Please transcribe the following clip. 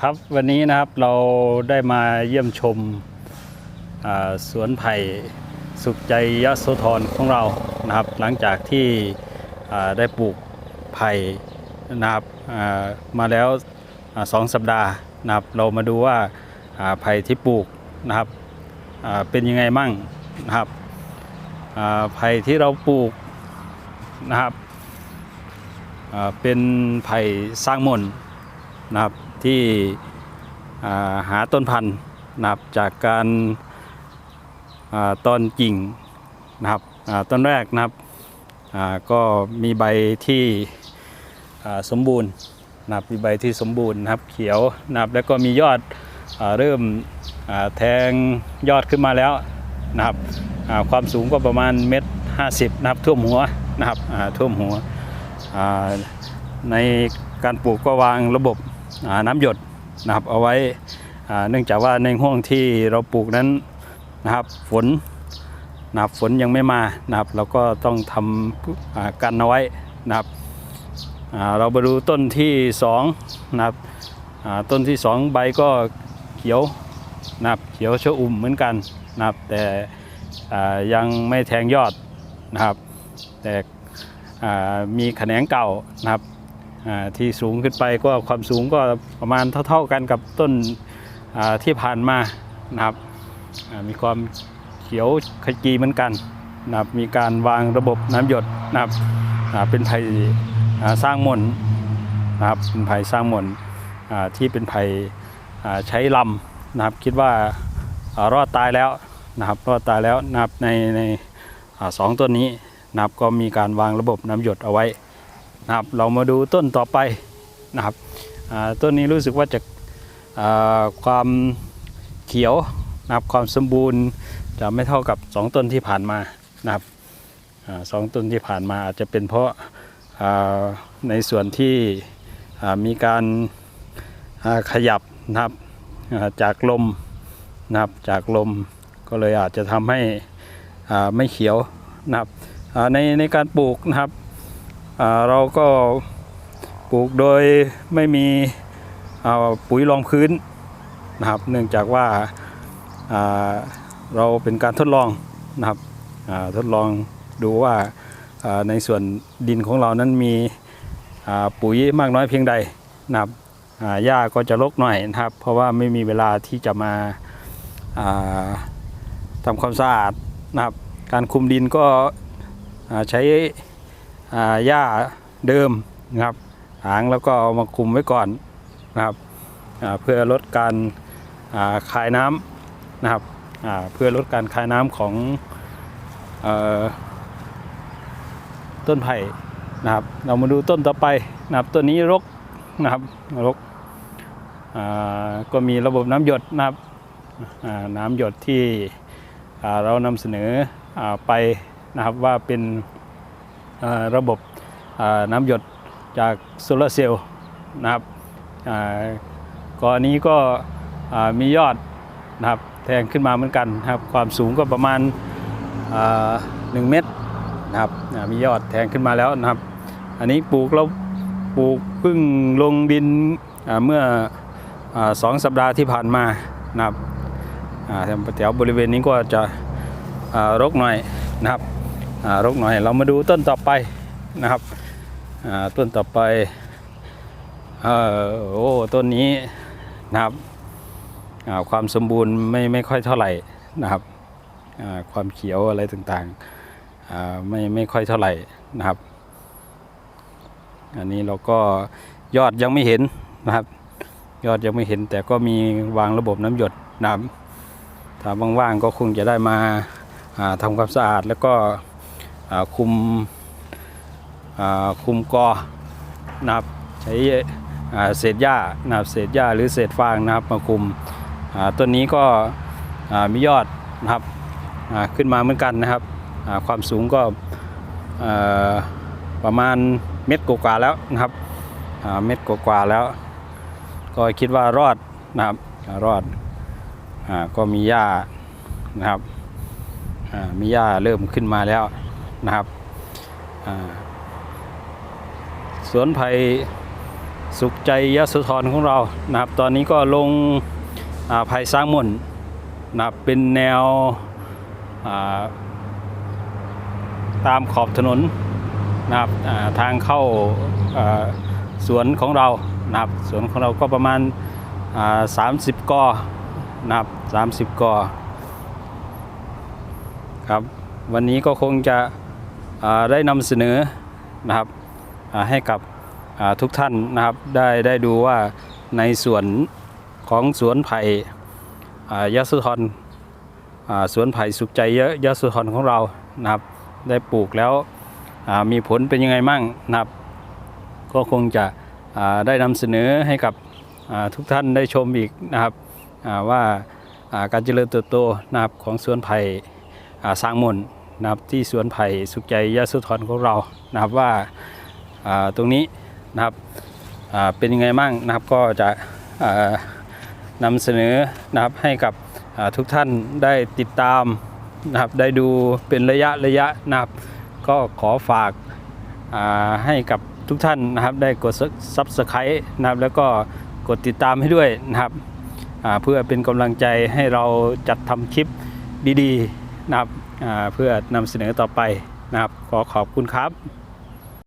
ครับวันนี้นะครับเราได้มาเยี่ยมชมสวนไผ่สุขใจยโสธรของเรานะครับ หลังจากที่ได้ปลูกไผ่นะครับมาแล้วอสองสัปดาห์นะครับ เรามาดูว่าไผ่ที่ปลูกนะครับเป็นยังไงมั่งนะครับไผ่ที่เราปลูกนะครับเป็นไผ่สร้างมนนะครับ ที่าหาต้นพันธุ์นะครับจากการาตอนกิ่งนะครับต้นแรกนะครับก็มีใบที่สมบูรณ์นะครับมีใบที่สมบูรณ์นะครับเขียวนะครับแล้วก็มียอดอเริ่มแทงยอดขึ้นมาแล้วนะครับความสูงก็ประมาณเมตรห้าสิบนะครับท่วมหัวนะครับท่วมหัวในการปลูกก็วางระบบ น้ำหยดนะครับเอาไว้เนื่องจากว่าในห่วงที่เราปลูกนั้นนะครับฝนนะครับฝนยังไม่มานะครับ เราก็ต้องทำอ่ากันเอาไว้นะครับเราไปดูต้นที่สองนะครับต้นที่สองใบก็เขียวนะครับเขียวชอุ่มเหมือนกันนะครับ แต่ยังไม่แทงยอดนะครับ แต่มีแขนงเก่านะครับ ที่สูงขึ้นไปก็ความสูงก็ประมาณเท่า ๆกันกับต้นที่ผ่านมานะครับมีความเขียวขจีเหมือนกันนะครับมีการวางระบบน้ำหยดนะครับเป็นไผ่สร้างมนนะครับเป็นไผ่สร้างมนที่เป็นไผ่ใช้ลำนะครับคิดว่ารอดตายแล้วนะครับรอดตายแล้วนะครับในในสองต้นนี้นะครับก็มีการวางระบบน้ำหยดเอาไว้ นะครับเรามาดูต้นต่อไปนะครับต้นนี้รู้สึกว่าจะความเขียวนะครับความสมบูรณ์จะไม่เท่ากับ 2 ต้นที่ผ่านมานะครับอสองต้นที่ผ่านมาอาจจะเป็นเพราะาในส่วนที่มีการาขยับนะครับาจากลมนะครับจากลมก็เลยอาจจะทำให้ไม่เขียวนะครับในในการปลูกนะครับ เราก็ปลูกโดยไม่มีอ่าปุ๋ยรองพื้นนะครับ เนื่องจากว่าาเราเป็นการทดลองนะครับทดลองดูว่าาในส่วนดินของเรานั้นมีปุ๋ยมากน้อยเพียงใดนะครับหญ้าก็จะรกหน่อยนะครับ เพราะว่าไม่มีเวลาที่จะมาาทำความสะอาดนะครับ การคุมดินก็ใช้ หญ้าเดิมนะครับหางแล้วก็เอามาคุมไว้ก่อนนะครับเพื่อลดการคายน้ำนะครับเพื่อลดการคายน้ำของอต้นไผ่นะครับ เรามาดูต้นต่อไปนะครับต้นนี้รกนะครับรกก็มีระบบน้ำหยดนะครับน้ำหยดที่เรานำเสนออไปนะครับว่าเป็น ระบบน้ำหยดจากโซลาร์เซลล์นะครับก่อนนี้ก็มียอดนะครับแทงขึ้นมาเหมือนกันนะครับความสูงก็ประมาณอ่าหนึ่งเมตรนะครับมียอดแทงขึ้นมาแล้วนะครับ อันนี้ปลูกเราปลูกเพิ่งลงดินเมื่ออสองสัปดาห์ที่ผ่านมานะครับแถวบริเวณนี้ก็จะรกหน่อยนะครับ รกหน่อย เรามาดูต้นต่อไปนะครับต้นต่อไปออโอ้ต้นนี้นะครับความสมบูรณ์ไม่ไม่ค่อยเท่าไหร่นะครับความเขียวอะไรต่างๆไม่ไม่ค่อยเท่าไหร่นะครับ อันนี้เราก็ยอดยังไม่เห็นนะครับ ยอดยังไม่เห็นแต่ก็มีวางระบบน้ำหยดนะครับถ้าว่างๆก็คงจะได้มาทำความสะอาดแล้วก็ คุมคุมกอนะครับใช้เศษหญ้านะครับเศษหญ้าหรือเศษฟางนะครับมาคุมต้นนี้ก็มียอดนะครับขึ้นมาเหมือนกันนะครับความสูงก็ประมาณเม็ดกว่าแล้วนะครับเม็ดกว่าแล้ว ก็คิดว่ารอดนะครับรอดอก็มีหญ้านะครับมีหญ้าเริ่มขึ้นมาแล้ว นะครับสวนไผ่สุขใจยโสธรของเรานะครับ ตอนนี้ก็ลงอ่สร้างมนต์นะครับเป็นแนวาตามขอบถนนนะครับาทางเข้าาสวนของเรานะครับสวนของเราก็ประมาณา30กอนะครับ30กอครับ วันนี้ก็คงจะ ได้นำเสนอนะครับให้กับทุกท่านนะครับได้ได้ดูว่าในสวนของสวนไผ่อ่ายะสุธรสวนไผ่สุขใจเยอะยะสุธรของเรานะครับได้ปลูกแล้วมีผลเป็นยังไงมั่งนะครับ ก็คงจะได้นำเสนอให้กับทุกท่านได้ชมอีกนะครับว่าการเจริญเติบโตนะครับของสวนไผ่สร้างมน นะครับที่สวนไผ่สุขใจยะสุธรของเรานะครับว่าาตรงนี้นะครับเป็นยังไงบ้างนะครับก็จะนำเสนอนะครับให้กับทุกท่านได้ติดตามนะครับได้ดูเป็นระยะระยะนะครับก็ขอฝากาให้กับทุกท่านนะครับได้กด Subscribe นะครับแล้วก็กดติดตามให้ด้วยนะครับเพื่อเป็นกำลังใจให้เราจัดทำคลิปดีๆนะครับ เพื่อนำเสนอต่อไปนะครับ ขอขอบคุณครับ